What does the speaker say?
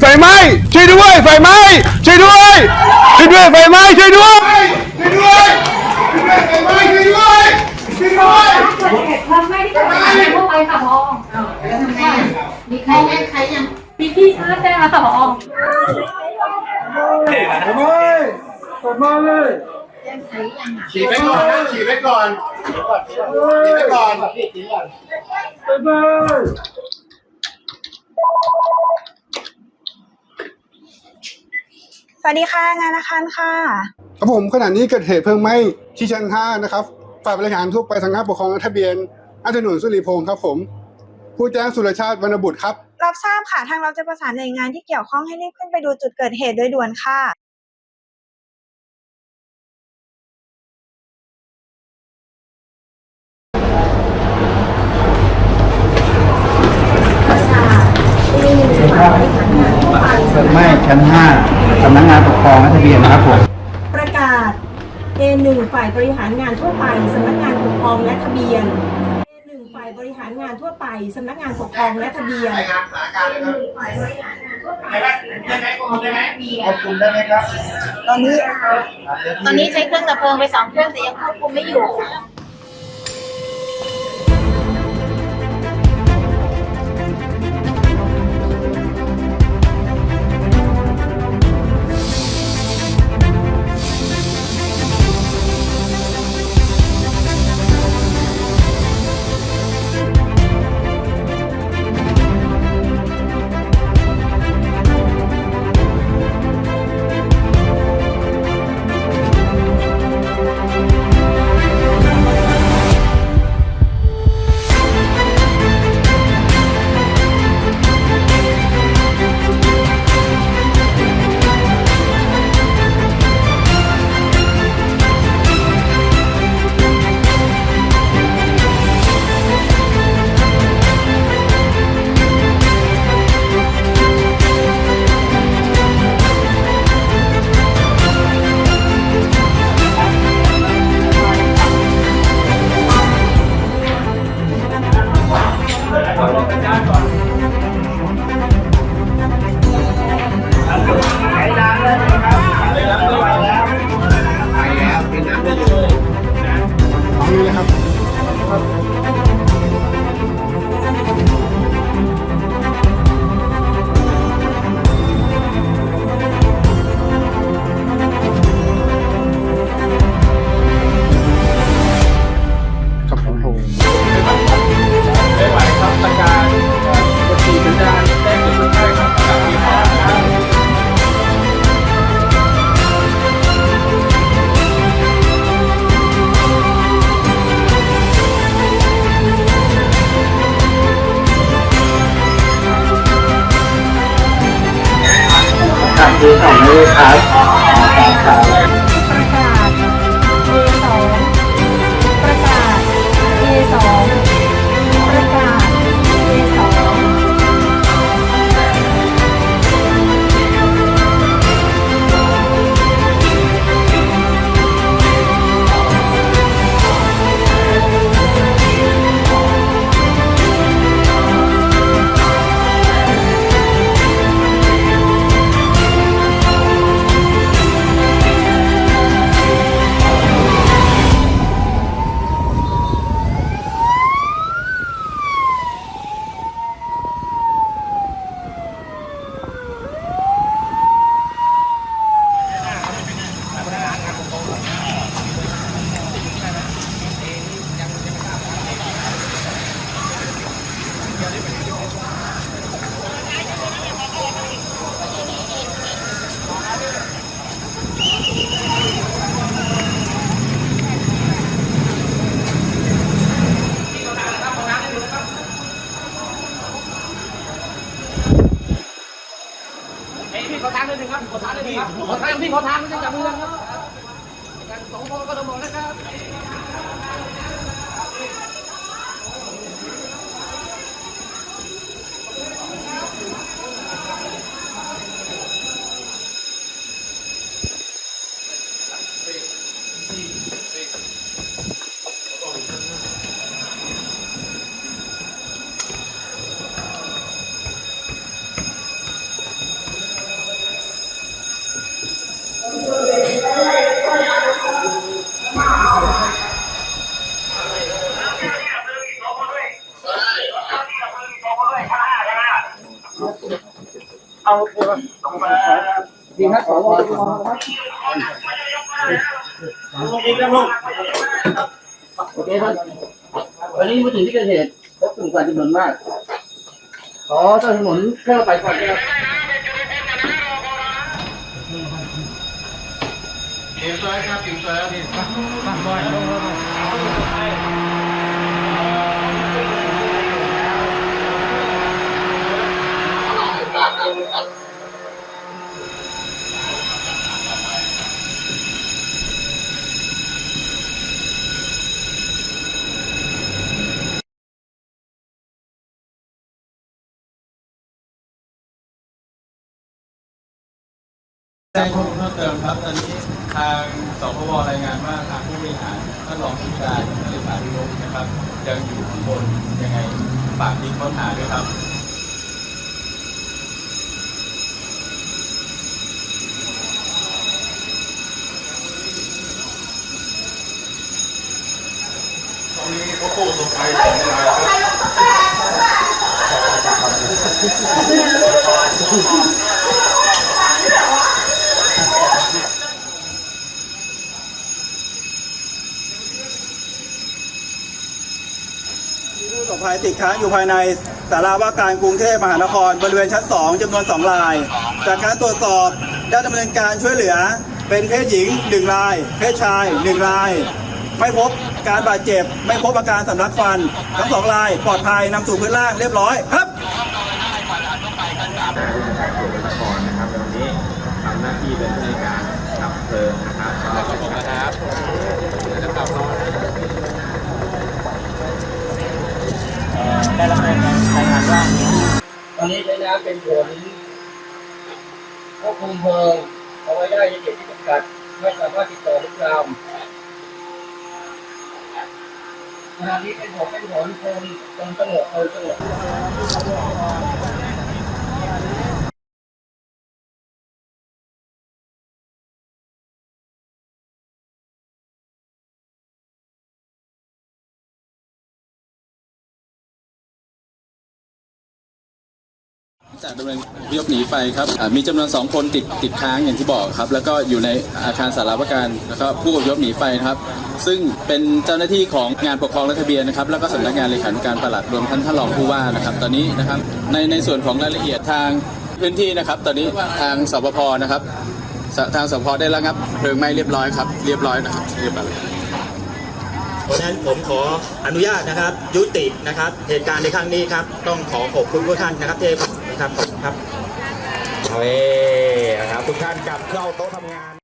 ไฟไหม้ช่วยด้วยไฟไหม้ช่วยด้วยช่วยด้วยไฟไหม้ช่วยด้วยช่วยด้วยช่วยด้วยไฟไหม้ช่วยด้วยช่วยด้วยทำไม่ได้ทำงานทั่วไปค่ะพอมีใครไหมใครยังพี่พี่ทราบแจ้งแล้วค่ะพอฉีดไปก่อนนะฉีดไปก่อนฉีดไปก่อน สวัสดีค่ะ งานอาคารค่ะ ครับผมขณะนี้เกิดเหตุเพลิงไหม้ที่ชั้น5นะครับฝ่ายบริหารทั่วไปทางงานปกครองและทะเบียนอัถนนสุริพงศ์ครับผม ผู้แจ้งสุรชาติวรรณบุตรครับ รับทราบค่ะ ทางเราจะประสานหน่วยงานที่เกี่ยวข้องให้รีบขึ้นไปดูจุดเกิดเหตุโดยด่วนค่ะ ชั้น 5สำนักงานปกครองและทะเบียนนะครับผมประกาศ A1 ฝ่ายบริหารงานทั่วไปสำนักงานปกครองและทะเบียน A1 ฝ่ายบริหารงานทั่วไปสำนักงานปกครองและทะเบียนตอนนี้ ตอนนี้ใช้เครื่องดับเพลิงไปสองเครื่องแต่ยังควบคุมไม่อยู่ขอ ครับคืองให้ลยครับครับ พี่ขอทางนิดนึงครับขอทางนิดนึงครับขอทางพี่ขอทางไม่ใช่จับมือกันครับการสองคนก็ต้องบอกนะครับ ดีครับขอรอดูโอเคครับวันนี้มาถึงที่เกิดเหตุพบกลุ่มการจำนวนมากขอเจ้าถนนเคลื่อนไปก่อนนะครับ แจ้งข้อมูลเพิ่มเติมครับตอนนี้ทางสพวรายงานว่าทางผู้บริหารท่านรองผู้การท่านเลขาธิการนะครับยังอยู่ข้างบนยังไงฝากทีมค้นหาด้วยครับผู้ประสบ ภัยติดค้างอยู่ภายในสาราว่าการกรุงเทพมหานคร บริเวณชั้น 2จำนวน 2 ราย จากการตรวจสอบได้ดำเนินการช่วยเหลือ เป็นเพศหญิง 1 ราย เพศชาย 1 ราย ไม่พบการบาดเจ็บ ไม่พบอาการสำลักควันทั้งสองราย ปลอดภัยนำสู่พื้นล่างเรียบร้อยครับตอบคุณครับ นนี้ใช้น้ำเป็นผลควบคุมเพลิงเอาไว้ได้ในเขตที่จำกัด ไม่สามารถติดต่อลุกลามขณะนี้เป็นผลเป็นผลเพลิงจนสงบเพลิงสงบ จากดำเนินยพหนีไฟครับอ่ามีจำนวน 2 คนติดติดค้างอย่างที่บอกครับ แล้วก็อยู่ในอาคารสาราประการแล้วก็ผู้อพยพหนีไฟนะครับ ซึ่งเป็นเจ้าหน้าที่ของงานปกครองและทะเบียนนะครับ แล้วก็สำนักงานเลขานุการปลัดรวมทั้งท่านรองผู้ว่านะครับ ตอนนี้นะครับในในส่วนของรายละเอียดทางพื้นที่นะครับ ตอนนี้ทางสปพนะครับสทางสปพได้ระงับเพลิงไหม้เรียบร้อยครับเรียบร้อยนะครับเรียบร้อย เพราะฉะนั้นผมขออนุญาตนะครับ ยุตินะครับ เหตุการณ์ในครั้งนี้ครับ ต้องขอขอบคุณทุกท่านนะครับที่ ครับขอบคุณครับเฮ้ยนะครับทุกท่านกลับเข้าโต๊ะทำงาน